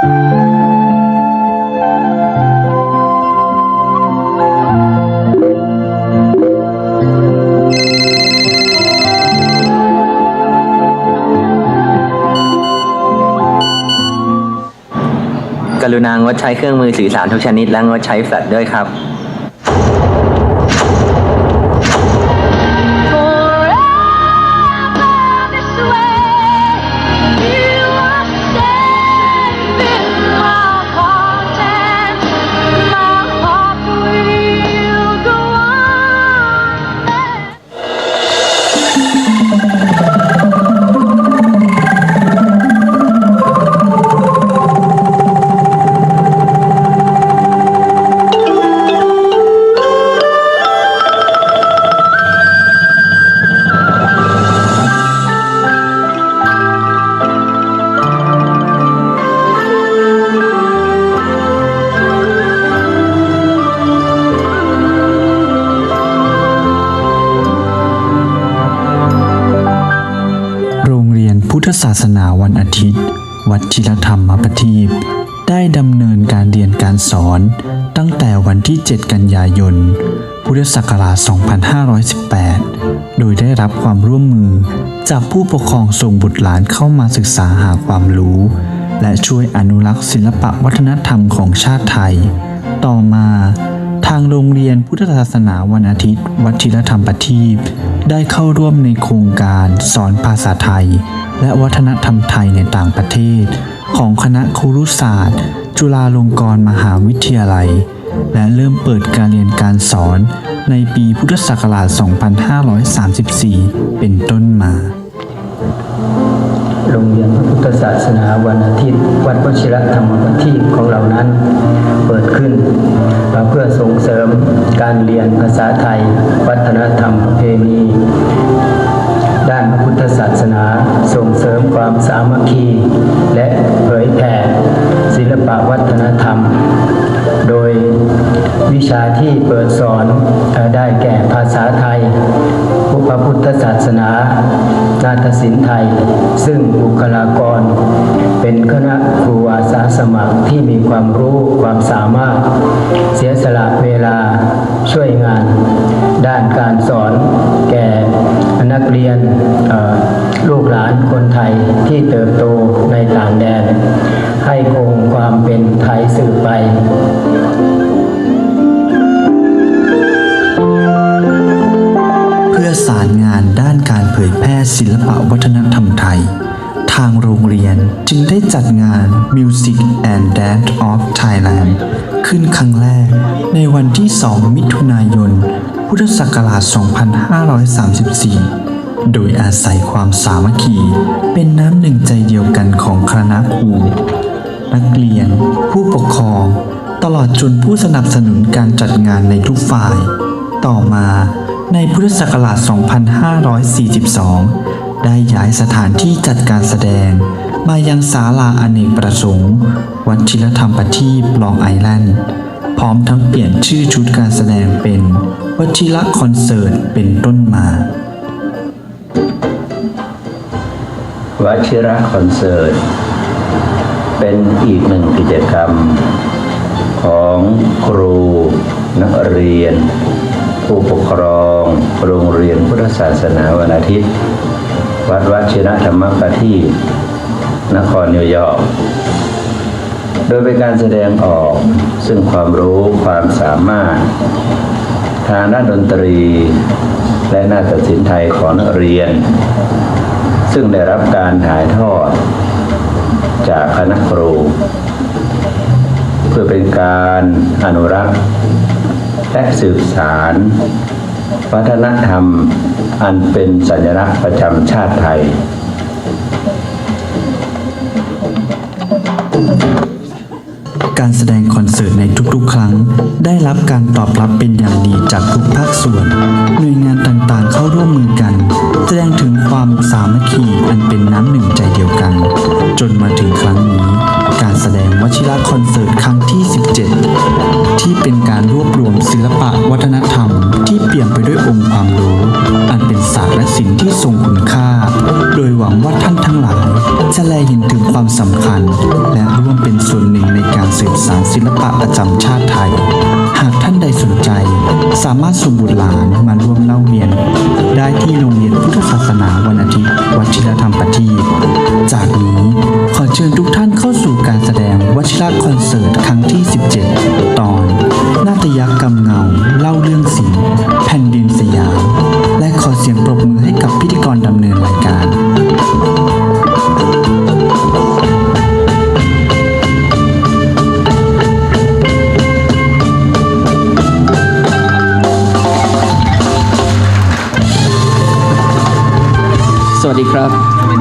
กรุณางดใช้เครื่องมือสื่อสารทุกชนิดและงดใช้แฟลชด้วยครับ ศาสนาวันอาทิตย์ วัดชิรธรรมประทีปได้ดำเนินการเรียนการสอนตั้งแต่วันที่ 7 กันยายน พุทธศักราช 2518 โดยได้รับความร่วมมือจากผู้ปกครองส่งบุตรหลานเข้ามาศึกษาหาความรู้ และช่วยอนุรักษ์ศิลปะวัฒนธรรมของชาติไทย ต่อมาทางโรงเรียนพุทธศาสนาวันอาทิตย์ วัชิรธรรมประทีปได้เข้าร่วมในโครงการสอนภาษาไทย และวัฒนธรรมไทยในต่างประเทศ ของคณะครุศาสตร์ จุฬาลงกรณ์มหาวิทยาลัย และเริ่มเปิดการเรียนการสอนในปีพุทธศักราช 2534 เป็นต้นมา โรงเรียนพระพุทธศาสนาวันอาทิตย์ วัดวชิรธรรมประทีปของเรานั้น เปิดขึ้น เพื่อส่งเสริมการเรียนภาษาไทย วัฒนธรรม ความสามัคคี และเผยแผ่ศิลปวัฒนธรรม โดยวิชาที่เปิดสอนได้แก่ภาษาไทยพระพุทธศาสนา นาฏศิลป์ไทย ซึ่งบุคลากร เป็นคณะครูอาสาสมัครที่มีความรู้ความสามารถ เสียสละเวลาช่วยงาน ด้านการสอนแก่นักเรียนเหลานคนไทยที่เติบโตในต่างแดน ให้คงความเป็นไทยสืบไปเพื่อสารงานด้านการเผยแพร่ศิลปะวัฒนธรรมไทย ทางโรงเรียนจึงได้จัดงาน Music and Dance of Thailand ขึ้นครั้งแรกในวันที่ 2 มิถุนายน พุทธศักราช 2534 โดยอาศัยความสามัคคีเป็นน้ำหนึ่งใจเดียวกันของคณะครูนักเรียน ผู้ปกครอง ตลอดจนผู้สนับสนุนการจัดงานในทุกฝ่าย ต่อมาในพุทธศักราช 2542 ได้ย้ายสถานที่จัดการแสดง มายังศาลาอเนกประสงค์ วัดชิรธรรมประทีปลองไอแลนด์ พร้อมทั้งเปลี่ยนชื่อชุดการแสดงเป็น วัชิระคอนเสิร์ตเป็นต้นมา วชิระคอนเสิร์ต เป็นอีกหนึ่งกิจกรรมของครูนักเรียน ผู้ปกครองโรงเรียนพุทธศาสนาวันอาทิตย์ วัดวชิระธรรมปทีนครนิวยอร์กโดยเป็นการแสดงออกซึ่งความรู้ความสามารถ ทางด้านดนตรี และนาฏศิลป์ไทยของนักเรียน ซึ่งได้รับการถ่ายทอด จากคณะครู เพื่อเป็นการอนุรักษ์ และสืบสาร วัฒนธรรมอันเป็นสัญลักษณ์ประจำชาติไทย การแสดงคอนเสิร์ตในทุกๆ ครั้ง ได้รับการตอบรับเป็นอย่างดีจากทุกภาคส่วน หน่วยงานต่างๆเข้าร่วมมือกัน แสดงถึงความสามัคคีอันเป็นน้ำหนึ่งใจเดียวกัน จนมาถึงครั้งนี้ การแสดงวชิระคอนเสิร์ตครั้งที่ 17 ที่เป็นการรวบรวมศิลปะวัฒนธรรม ที่เปี่ยมไปด้วยองค์ความรู้ อันเป็นศาสตร์และศิลป์ที่ทรงคุณค่า โดยหวังว่า จะแลเห็นถึงความสำคัญ และร่วมเป็นส่วนหนึ่งในการสืบสานศิลปะประจำชาติไทย หากท่านใดสนใจ สามารถส่งบุตรหลานมาร่วมเล่าเรียน ได้ที่โรงเรียนพุทธศาสนาวันอาทิตย์วัชิรธรรมปฏิจากนี้ขอเชิญทุกท่านเข้าสู่การแสดงวัชิรคอนเสิร์ตครั้งที่ 17 ตอน นาฏยกรรมเงา วัสดีครับ